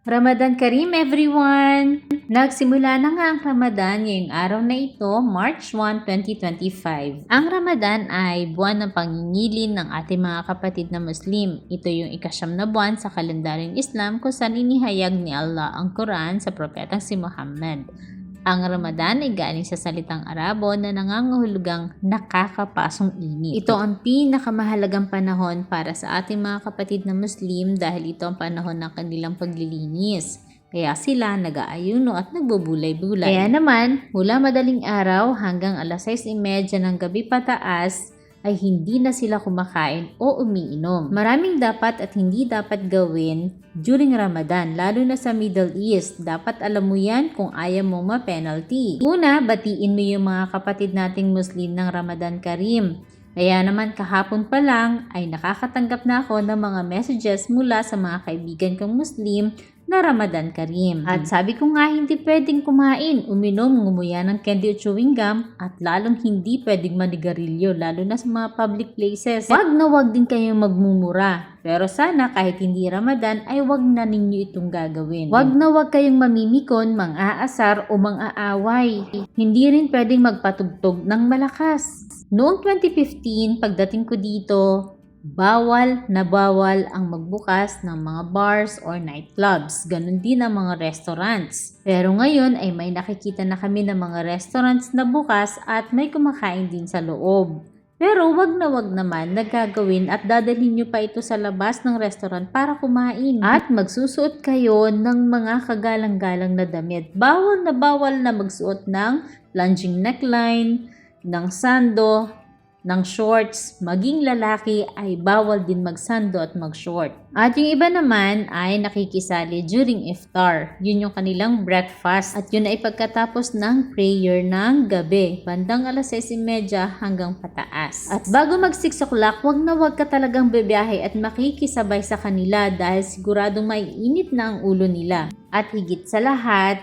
Ramadan Karim everyone! Nagsimula na nga ang Ramadan ngayong araw na ito, March 1, 2025. Ang Ramadan ay buwan ng pangingilin ng ating mga kapatid na Muslim. Ito yung ikasyam na buwan sa kalendaryong Islam kung saan inihayag ni Allah ang Quran sa propetang si Muhammad. Ang Ramadan ay galing sa salitang Arabo na nangangahulugang nakakapasong init. Ito ang pinakamahalagang panahon para sa ating mga kapatid na Muslim dahil ito ang panahon ng kanilang paglilinis. Kaya sila nag-aayuno at nagbubulay-bulay. Kaya naman, mula madaling araw hanggang alas 6.30 ng gabi pataas, ay hindi na sila kumakain o umiinom. Maraming dapat at hindi dapat gawin during Ramadan, lalo na sa Middle East. Dapat alam mo yan kung ayaw mo ma-penalty. Una, batiin mo yung mga kapatid nating Muslim ng Ramadan Karim. Kaya naman kahapon pa lang ay nakakatanggap na ako ng mga messages mula sa mga kaibigan kong Muslim na Ramadan Karim. At sabi ko nga hindi pwedeng kumain, uminom, ngumuya ng candy o chewing gum at lalong hindi pwedeng manigarilyo lalo na sa mga public places. Wag na wag din kayong magmumura. Pero sana kahit hindi Ramadan ay wag na ninyo itong gagawin. Wag na wag kayong mamimikon, mang-aasar o mang-aaway. Hindi rin pwedeng magpatugtog ng malakas. Noong 2015, pagdating ko dito, bawal na bawal ang magbukas ng mga bars or nightclubs. Ganon din ang mga restaurants. Pero ngayon ay may nakikita na kami ng mga restaurants na bukas at may kumakain din sa loob. Pero wag na wag naman nagagawin at dadalhin nyo pa ito sa labas ng restaurant para kumain. At magsusuot kayo ng mga kagalang-galang na damit. Bawal na bawal na magsuot ng plunging neckline, ng sando, ng shorts, maging lalaki ay bawal din magsando at mag-short. At yung iba naman ay nakikisali during iftar. Yun yung kanilang breakfast. At yun ay pagkatapos ng prayer ng gabi. Bandang alas 6.30 hanggang pataas. At bago mag 6 o'clock, wag na wag ka talagang bebiyahe at makikisabay sa kanila dahil siguradong maiinit na ang ulo nila. At higit sa lahat,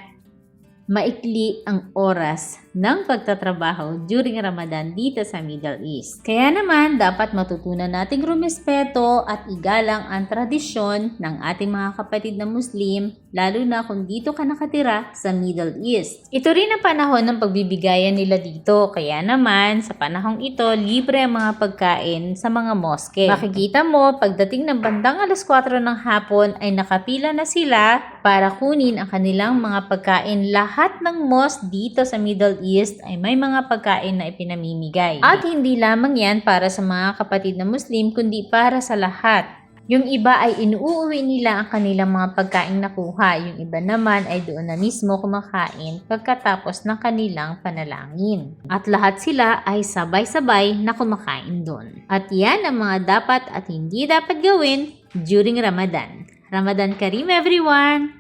maikli ang oras ng pagtatrabaho during Ramadan dito sa Middle East. Kaya naman, dapat matutunan nating rumispeto at igalang ang tradisyon ng ating mga kapatid na Muslim, lalo na kung dito ka nakatira sa Middle East. Ito rin ang panahon ng pagbibigayan nila dito, kaya naman, sa panahong ito, libre ang mga pagkain sa mga moske. Makikita mo, pagdating ng bandang alas 4 ng hapon ay nakapila na sila para kunin ang kanilang mga pagkain. Lahat ng mosque dito sa Middle ay may mga pagkain na ipinamimigay. At hindi lamang yan para sa mga kapatid na Muslim, kundi para sa lahat. Yung iba ay inuuwi nila ang kanilang mga pagkain nakuha. Yung iba naman ay doon na mismo kumakain pagkatapos ng kanilang panalangin. At lahat sila ay sabay-sabay na kumakain doon. At yan ang mga dapat at hindi dapat gawin during Ramadan. Ramadan Karim everyone!